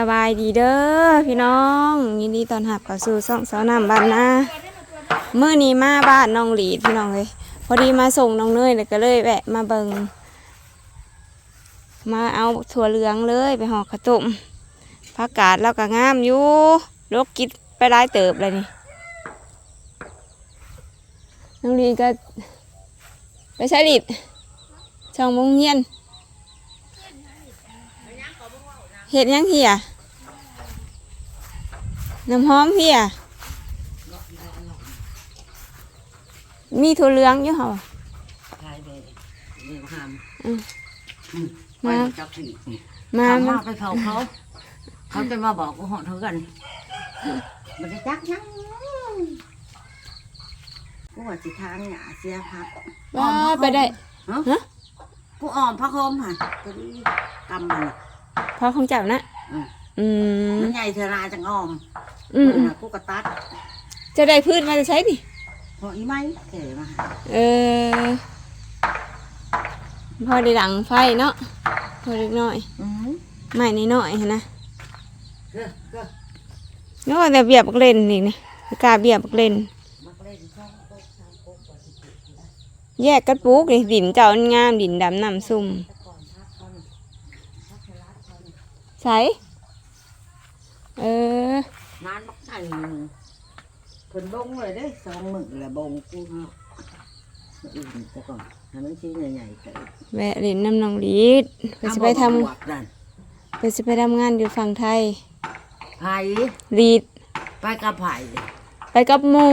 สบายดีเด้อพี่น้องยินดีตอนรับเข้าสู่ช่องสาวน้ำบ้านนาเมื่อนี้มาบ้านน้องหลีดพี่น้องเลยพอดีมาส่งน้องเนยเลยก็เลยแวะมาเบิงมาเอาถั่วเหลืองเลยไปห่อข้าวต้มผักกาดแล้วก็งามอยู่ลกกิดไปได้เติบเลยนี่น้องหลีก็ไปใช้หลีดช่องมงเงียนเห็ดยังเหี่ย น้ำหอมเหี่ยมีถั่วเหลืองอยู่เหรอใช่เลยเรื่องห้ามอืมอืมมาไปจับผิดนี่มาถามมาว่าไปเขาเขา เขาจะมาบอกกูหอนเท่ากันมันจะจักยังกูว่าสิทางหยาเสียพักว่าไปได้ฮะฮะกูออมพักโฮมค่ะตัวนี้กำมันพอของเจ้านะ อืมอืมมันใหญ่เทราจังออมอืมอืมน่ะกูก็ตัดจะได้พืชมาจะใช้ดิพออีไม้เก๋มาหาเออ พอได้หลังไฟเนาะพอเล็กน้อยอืมไม่นิดหน่อยหั้นนะเก้อเก้อเนาะแต่เบียบบักเล่นนี่นี่กล้าเบียบบักเล่น มักเล่นช่องโต๊ะช่างโต๊ะกว่าสิบเจ็ดนะแยกกันปลูกนี่ดินเจ้ามันงามดินดำน้ำซุ่มแต่ก่อนพักเขานี่พักเทราเขานี่ใส่ เออนานมักไก่เพิ่นบงเลยเด้สองมือละบงกูเนาะอื่นแต่ก่อนให้มันชิ้นใหญ่ๆเกิดแวะเล่นน้ำนองลีดเพื่อจะไปทำบวกนั่นเพื่อจะไปทำงานอยู่ฝั่งไทยไผ่ลีดไปกับไผ่ไปกับหมู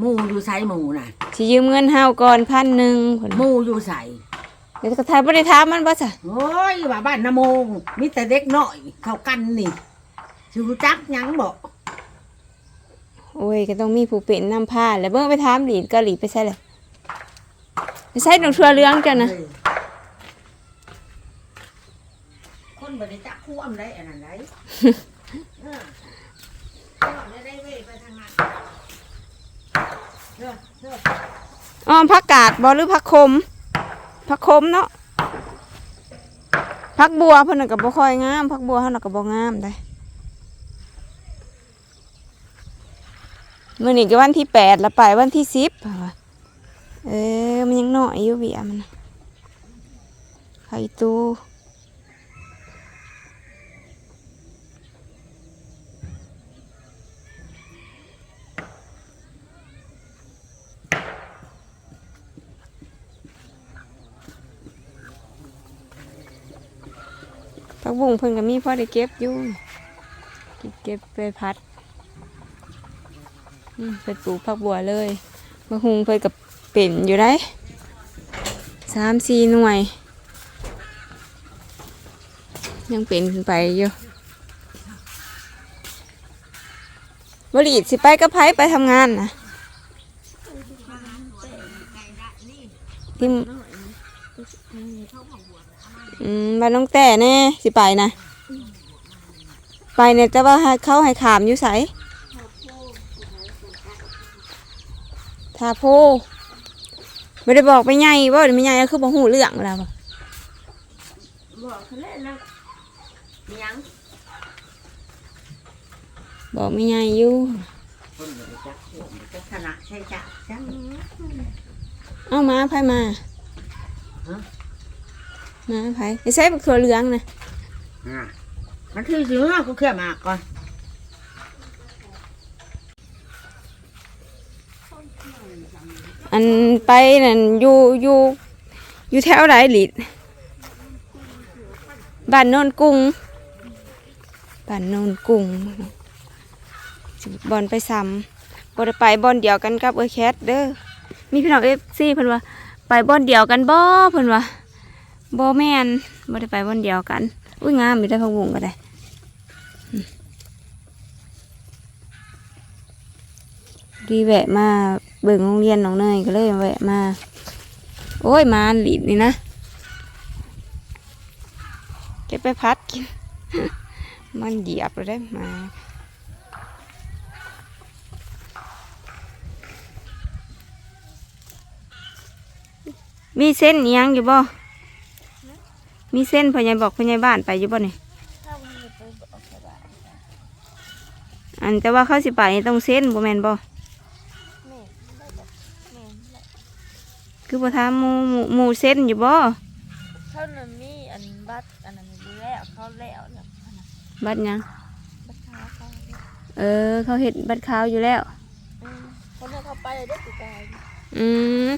หมูอยู่ใส่หมูน่ะสิยืมเงินเฮาก่อนพันหนึ่งผลหมูอยู่ใส่เดี๋ยวก็ทายบริถามมันบ่จ้ะโอ้ยว่าบ้านนาโมงมีแต่เด็กน้อย เข้ากันนี่ สิรู้จักหยังบอกโอ้ยก็ต้องมีผู้เป็นนำพาแล้วเบิ่งไปถามลีดก็ลีดไปใช่เลยไปใช่ดอกชัวเหลืองจ้ะนะเออคนบ่ได้จักคู่อำได้อันนั้นได้เออเอาได้ได้เว้ยไปทางนั้นเด้อเด้ออ๋อผักกาดบ่หรือผักคมผักคมเนาะผักบัวเพิ่นนะก็บ่ค่อยงามผักบัวเฮาน่ะก็บ่งามได้ มื้อนี้ก็วันที่แปดแล้วไปวันที่สิบเออมันยังน้อยอยู่เบียมันไข่ตูผักบุ้งเพิ่นก็มีพ่อได้เก็บอยู่ เก็บไปพัด เพิ่นปลูกผักบัวเลยมะฮุงเพิ่นกับเป็นอยู่ได้สามสี่หน่วย ยังเป็นขึ้นไปอยู่บริดสิไปกับไผไปทำงานนะที่อืมบ้านน้องแต่แน่สิไปนะ ไปเนี่ยจะว่าให้เขาให้ขามอยู่ไสาโพไม่ได้บอกไปไงว่าไม่ไงก็คือบอกหูเรื่องแล้วบ่บอกเขาเล่นแล้วมีหยังบอกไม่ไงอยู่คนบ่ได้จักคู่บ่ได้จักขนาดใช่จ้ะจังเอามาไผมาฮะมาไผไอ้ใส่บักถั่วเหลืองนะอะมันคือสิว่ากูแค่มาก่อน อันไปนั่นอยู่อยู่อยู่แถวไหนหลิดบ้านโนนกุ้งบ้านโนนกุ้งบอลไปซ้ำบ่ได้ไปบอลเดียวกันกับเอ้ยแคทเด้อมีพี่น้องเอฟซีเพิ่นว่าไปบอลเดียวกันบ่เพิ่นว่าบ่แมนบ่ได้ไปบอลเดียวกัน อุ้ยงามมีได้พักวงก็ได้อืมดีแวะมา เบิ่งโรงเรียนน้องเนยก็เลยแวะมา โอ้ยมาหลีดนี่นะเก็บไปพัดกิน มันเหยียบเลยได้มามีเส้นยังอยู่บ่ มีเส้นพญายบอกพญายบ้านไปอยู่บ่เนี่ถ้าวันนี้ไปบอกก็ได้อันแต่ว่าเขาสิไปต้องเส้นบ่แมนบ่ คือบ่ถามหมู่หมู่หมู่เส้นอยู่บ่เขาน่ะมีอันบัตรอันนั้นอยู่แล้วเขาแล้วแล้วอันนั้นบัตรหยังบัตรค้าเขาเนี่ยเออ เขาเฮ็ดบัตรขาวอยู่แล้ว อืมเขาเนี่ยเขาไปเลยได้ติดตายอืม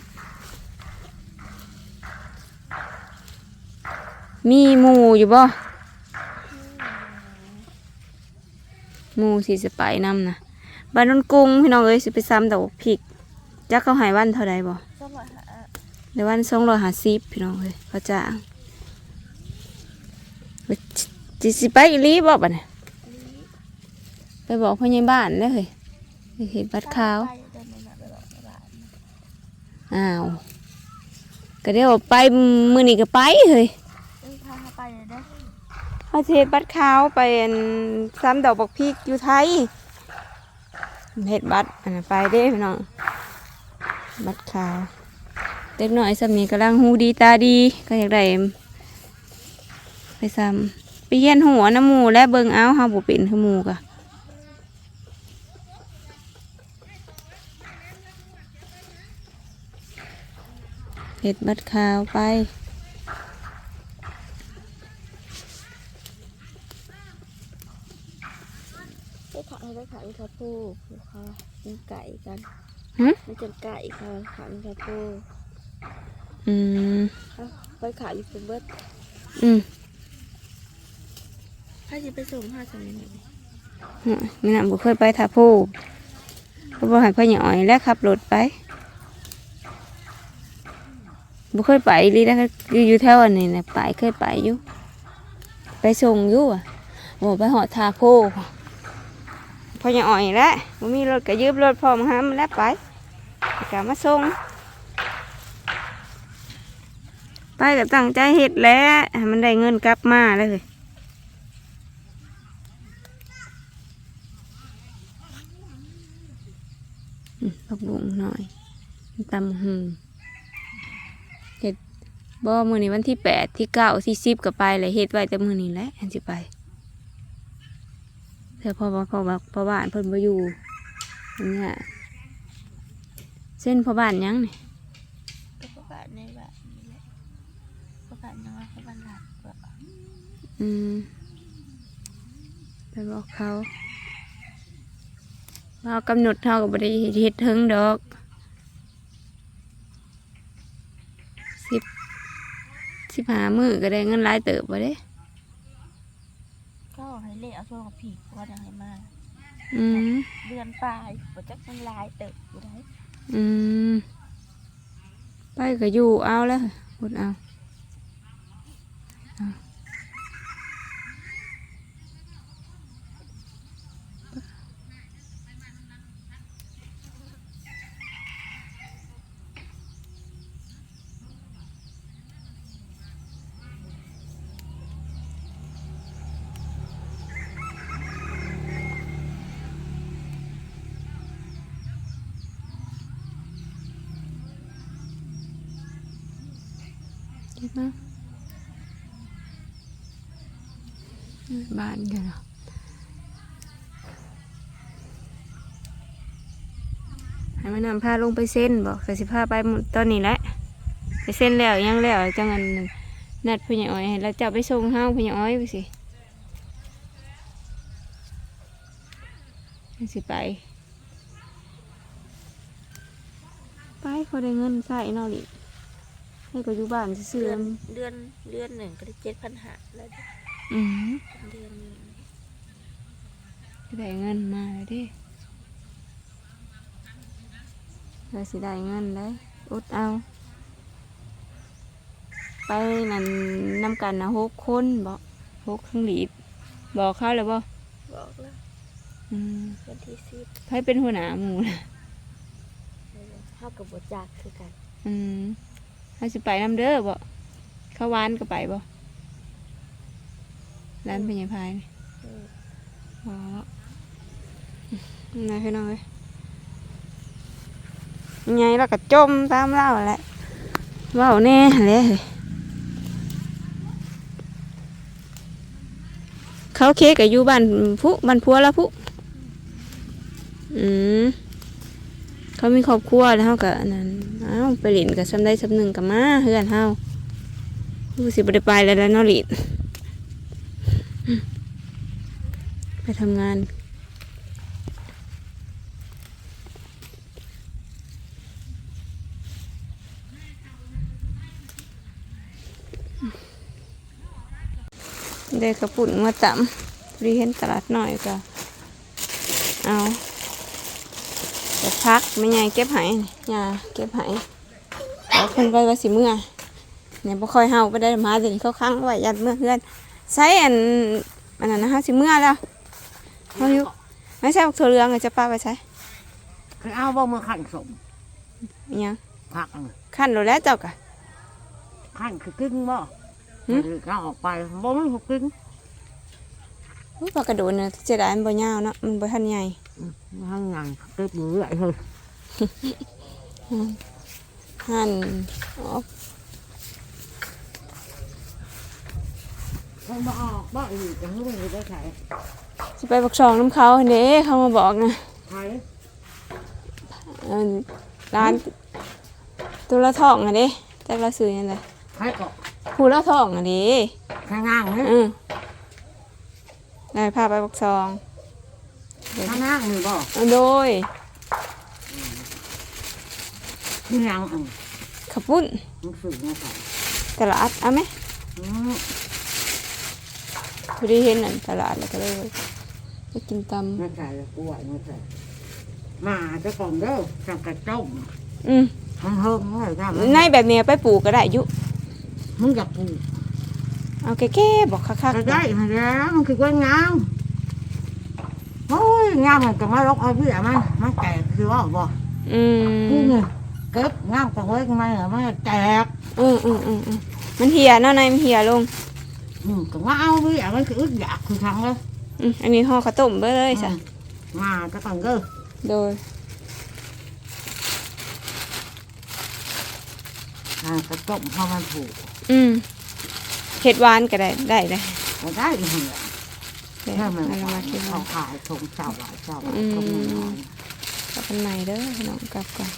มีหมู่อยู่บ่หมู่สิจะไปนำนะบ้านนนกรุงพี่น้องเอ้ยสิไปซ้ำดอกพริก จักเขาใหายวันเท่าใดบ่สมัยหาเดี๋ยววันสองร้อยห้าสิบพี่น้องเอ้ยเขาจ้างไปจิสิไปอีหลีบ่บัดเนี่ยอันนี้ไปบอกพ่อใหญ่บ้านเลยเฮ้ยไปเห็นบัตรขาว ไปเดินไปหน้าไปบอกในบ้านอ้าว ก็เดี๋ยวไปมือนี้ก็ไปเฮ้ยเอ้ยพาเขาไปเลยได้เขาสิเฮ็ดบัตรขาวไปอันซ้ำดอกบักพริกอยู่ไทยเฮ็ดบัตรอันนั้นไปเด้พี่น้อง บัตรขาว เด็กน้อยสำนี้กำลังหูดีตาดี ก็อยากได้ไปซ้ำไปเยี่ยนหัวน้ำหมูและเบิงเอาเฮาบ่เป็นคือมูกะเฮ็ดบัตรขาวไปไปขังไปขังครับผู้ผู้เขาเป็นไก่กัน หึไม่จังไก่เขาขังครับผู้อืมเขาไปขายอยู่เป็นเบิดอืมถ้าจะไปส่งห้าสมัยหนึ่งนี่นะบ่เคยไปท่าผู้ก็บ่ให้พ่อใหญ่อ้อยและขับรถไปบ่เคยไปลีนะอยู่อยู่แถวอันนี้นะไปเคยไปอยู่ ไปส่งอยู่อะโอ้ไปหอดท่าผู้พ่อใหญ่อ้อยแล้วบ่มีรถก็ยืมรถพ่อมาหามันแล้วไป ก็มาส่งไปก็ตั้งใจเฮ็ดแล้วมันได้เงินกลับมาเลยพักบุงหน่อยตำหืมเห็ดบ่มือนี้วันที่แปดที่เก้าที่สิบก็ไปเลยเฮ็ดไว้แต่มือนี้แหละอันสิไปเธอพอพอพอพอบ้านเพิ่นบ่อยู่เนี้ย ส้นพอบ้านยังนี่ก็ประกาศในบ้านนี่แหละประกาศยังไงเขาบ้านหลักก็อืมไปบอกเขาเรากำหนดเท่ากับบริเฮ็ดเทิงดอกสิบสิบหามือก็ได้เงินหลายเติบบ่เด้ก็ให้เละเอาโซ่กับผีว่าจะให้มาอืมเดือนปลายปจักมันลายเติบอยู่ได้ อืม ไปก็อยู่เอาแล้วหมดเอา เห็นไหมบ้านกันเหรอให้มานำพาลงไปเส้นบอกแต่สิพาไปตอนนี้แหละไปเส้นแล้วยังแล้วจังอันนัดผู้ใหญ่อ้อยให้เราจะไปส่งห้างผู้ใหญ่อ้อยไปสิสิไป ไปพอได้เงินใส่นอลิ ให้ก็อยู่บ้านซื่อเดือนๆเดือนเดือนหนึ่งก็ได้เจ็ดพันหาแล้วเด้ออืมเดือนหนึงได้เงินมาแล้วดิเราสิได้เงินได้อดเอา ไปนั่นนำกันนะหกคนบอกหกทั้งหลีดบอกเขาเลยบ่บอกแล้วอืมวันที่สิบใครเป็นหัวหน้าหมู่นะเท่ากับบทจากคือกัน อืม เขาสิไปนำเด้อบ่เข้าวานก็ไปบ่ร้านเป็นยังพายนี่อืมอ๋อนี่พี่น้องเอ้ยไงเราก็จมตามเราแหละเว้าแน่เลยเขาเคกกับอยู่บ้านผู้บ้านพัวแล้วผู้อืม เขามีครอบครัวแล้วเฮาก็อันนั้นเอ้าไปหลินกับซ้ำได้ซ้ำหนึ่งกับมาเฮือนเฮาผู้สิบ่ได้ไปแล้วแล้วเนาะหลินไปทำงานได้กระปุ่นมาจำรีเห็นตลาดหน่อยก็เอา พักไม่ไงเก็บไหยาเก็บไหเอาคนไปว่าสิเมื่อเนี่ยบ่ค่อยเฮาไปได้มาเดี๋ยวนี้เขาค้างไว้ยัดเมื่อเพื่อนใช้อันอันนั้นนะฮะสิเมื่อแล้วเฮาอยู่ไม่ใช่บักถั่วเหลืองอะจะป้าไปใช้คือเอาบ่มาขันสมอิหยังผักอันขั้นโลแล้วเจ้ากะขันคือกินบ่หึหรือก็ออกไปบ่มันหกกินอุ๊ยปลากระโดดเนี่ยเจดายมันบ่ยาวเนาะมันบ่ทันใหญ่ มันงานเก็บมือไอ้เฮ้ยหั่นอ๋อมันบ่ออกบ่อีกจะให้มันได้ใช้สิไปบักซองน้ำเขาเด้เขามาบอกนะใช้เอิ่นร้านตัวละทองอะเด้แต่เราซื้อยังไงใช้ก็ผู้ละทองอะเด้ใช้งานเลยอือได้พาไปบักซอง ใช้งานนี่บ่เอาโดยที่ยังอันขับปุ้นมันสื่อมาใส่ตลาดเอาไหมอืมพอดีเห็นนั่นตลาดแล้วก็เลยไปกินตไม่ใส่กล้วยไม่ใส่มาจะก่อนเด้อสังกระต้มำอืมมันเฮิมเลยนะในแบบเนี้ยไปปลูกก็ได้อยุมึงอยากปลูกเอาแก่ๆบอกคักก็ได้มาแล้วมันคือว่างาม โอ้ยงามมันก็มาลกเอาเบี้ยมันมันแตกคือว่าบ่ๆอืมนี่ไงเก็บงามก็ไว้ข้างในอะมันแตกอืมอืมอืมอืมมันเหี่ยเนาะในมันเหี่ยลงอืมก็มาเอาเบี้ยมันคืออึดอยากคือทางเลยอืมอันนี้ห่อข้าวต้มเบ้เลยจ้ะมาจะก่อนเด้อโดยอ่ากระต้มเพราะมันถูกอืมเห็ดหวานก็ได้ได้เลยก็ได้เหมือน เดี๋ยวถ้ามันเอามาคิดเขาว่าขายชงเจ้าหลายเจ้าอืมก็มีน้อย กลับกันใหม่เด้อน้องกลับก่อน